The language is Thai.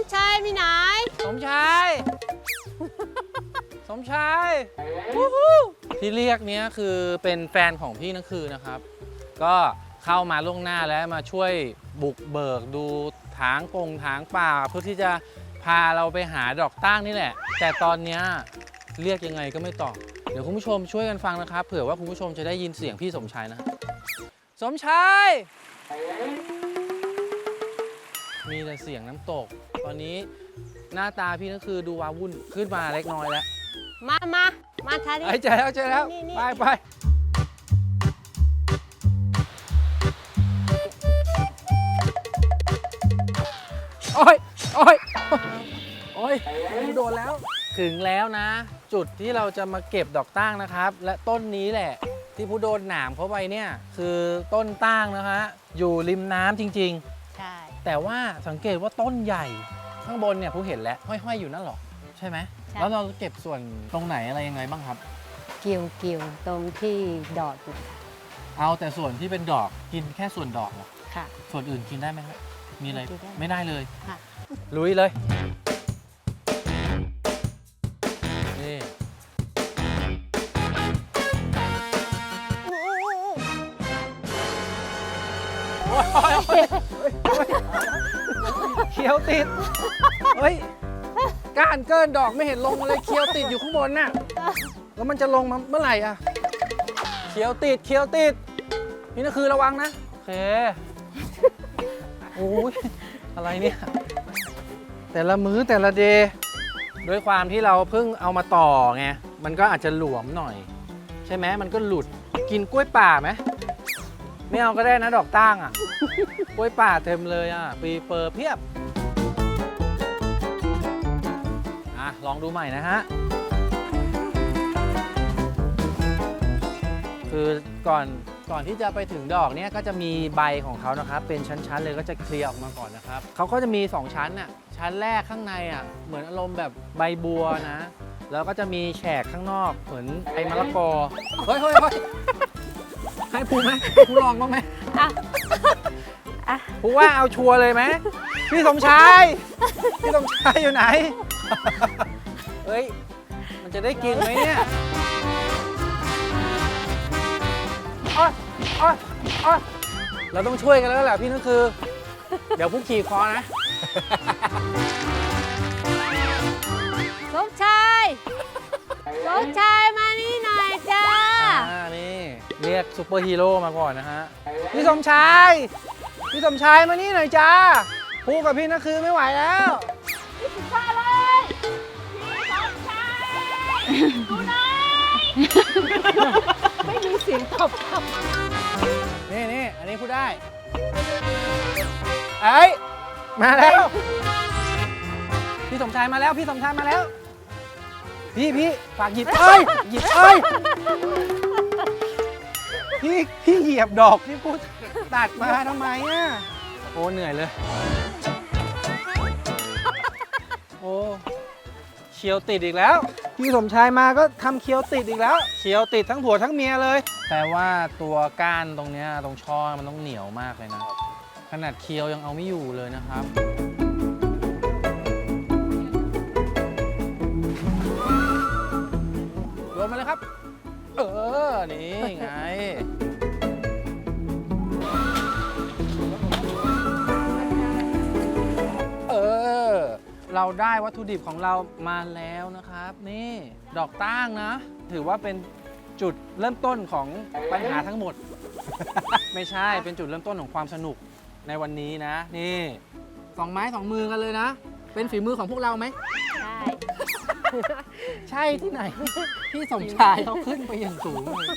มชาย สมชายวู้ฮู้ที่เรียกเนี้ยคือเป็นแฟนของพี่นักคือนะครับ ก็เข้ามาล่วงหน้าแล้วมาช่วยบุกเบิกดูถางปงถางป่าเพื่อที่จะพาเราไปหาดอกตั้งนี่แหละ แต่ตอนเนี้ยเรียกยังไงก็ไม่ตอบเดี๋ยวคุณผู้ชมช่วยกันฟังนะครับเผื่อว่าคุณผู้ชมจะได้ยินเสียงพี่สมชายนะ สมชาย มีแต่เสียงน้ำตก ตอนนี้หน้าตาพี่ก็คือดูวาวุ่นขึ้นมาเล็กน้อยแล้วมามามาทานี่ไอ้ยเจอแล้วเจอแล้วนี่นี่ ไปไปโอ้ยโอ้ยโอ้ยโดนแล้ว ถึงแล้วนะ จุดที่เราจะมาเก็บดอกตั้งนะครับ และต้นนี้แหละ ที่ผู้โดนหนามเข้าไปเนี่ย คือต้นตั้งนะคะอยู่ริมน้ำจริงๆใช่ แต่ว่าสังเกตว่าต้นใหญ่ข้างบนเนี่ยผู้เห็นแล้วห้อยๆอยู่นั่นหรอใช่ไหมแล้วเราเก็บส่วนตรงไหนอะไรยังไงบ้างครับ เกี่ยวเกี่ยวตรงที่ดอดอยู่เอาแต่ส่วนที่เป็นดอกกินแค่ส่วนดอกเหรอค่ะ ส่วนอื่นกินได้ไหมครับมีอะไรกินได้ไม่ได้เลยค่ะ ลุยเลยนี่โอ้ยโอ้ยโอ้ยโอ้ยเขียวติด เฮ้ย ก้านเกินดอกไม่เห็นลงมาเลยเขียวติดอยู่ข้างบนน่ะ แล้วมันจะลงมาเมื่อไหร่อะเขียวติดเขียวติด นี่นะคือระวังนะ โอเค โอ้ยอะไรเนี่ย แต่ละมื้อแต่ละเดย์ด้วยความที่เราเพิ่งเอามาต่อไง มันก็อาจจะหลวมหน่อย ใช่ไหมมันก็หลุด กินกล้วยป่าไหมไม่เอาก็ได้นะดอกตั้งอะ กล้วยป่าเต็มเลยอะ ปีเปอร์เพียบ อะ ลองดูใหม่นะฮะ คือก่อนก่อนที่จะไปถึงดอกเนี่ยก็จะมีใบของเขานะครับ เป็นชั้นๆเลยก็จะเคลียร์ออกมาก่อนนะครับเขาก็จะมี 2 ชั้นน่ะชั้นแรกข้างในอะเหมือนอารมณ์แบบใบบัวนะ แล้วก็จะมีแฉกข้างนอกเหมือนไอ้มะละกอเฮ้ยเฮ้ยเฮ้ยให้ภูไหมภูลองบ้างไหมอะอะ ภูว่าเอาชัวร์เลยไหมพี่สมชาย พี่สมชายอยู่ไหน เฮ้ย มันจะได้กินไหมเนี่ยโอ๊ยโอ๊ยโอ๊ยเราต้องช่วยกันแล้วแหละพี่นั่นคือ เดี๋ยวผู้ขี่คอนะ สมชายสมชายมานี่หน่อยจ้า อ่านี่เรียกซูเปอร์ฮีโร่มาก่อนนะฮะ พี่สมชาย พี่สมชายมานี่หน่อยจ้าพูกับพี่นั่นคือไม่ไหวแล้ว บรับนี่นี่อันนี้พูดได้เอ้ยมาแล้ว พี่สมชายมาแล้ว พี่สมชายมาแล้ว พี่พี่ฝากหยิบเอ้ยหยิบเอ้ยพี่พี่เหยียบดอกที่พูดตัดมาทำไมอะโอ้เหนื่อยเลย โอ้เคียวติดอีกแล้ว พี่สมชายมาก็ทำเคียวติดอีกแล้วเคียวติดทั้งผัวทั้งเมียเลยแปลว่าตัวก้านตรงเนี้ยตรงช่อมันต้องเหนียวมากเลยนะ ขนาดเคียวยังเอาไม่อยู่เลยนะครับ รวมมาเลยครับ เออ นี่ไง เราได้วัตถุดิบของเรามาแล้วนะครับ นี่ดอกตั้งนะ ถือว่าเป็นจุดเริ่มต้นของปัญหาทั้งหมด ไม่ใช่เป็นจุดเริ่มต้นของความสนุกในวันนี้นะ นี่สองไม้สองมือกันเลยนะ เป็นฝีมือของพวกเราไหม ใช่ ใช่ที่ไหน พี่สมชายเขาขึ้นไปอย่างสูงเลย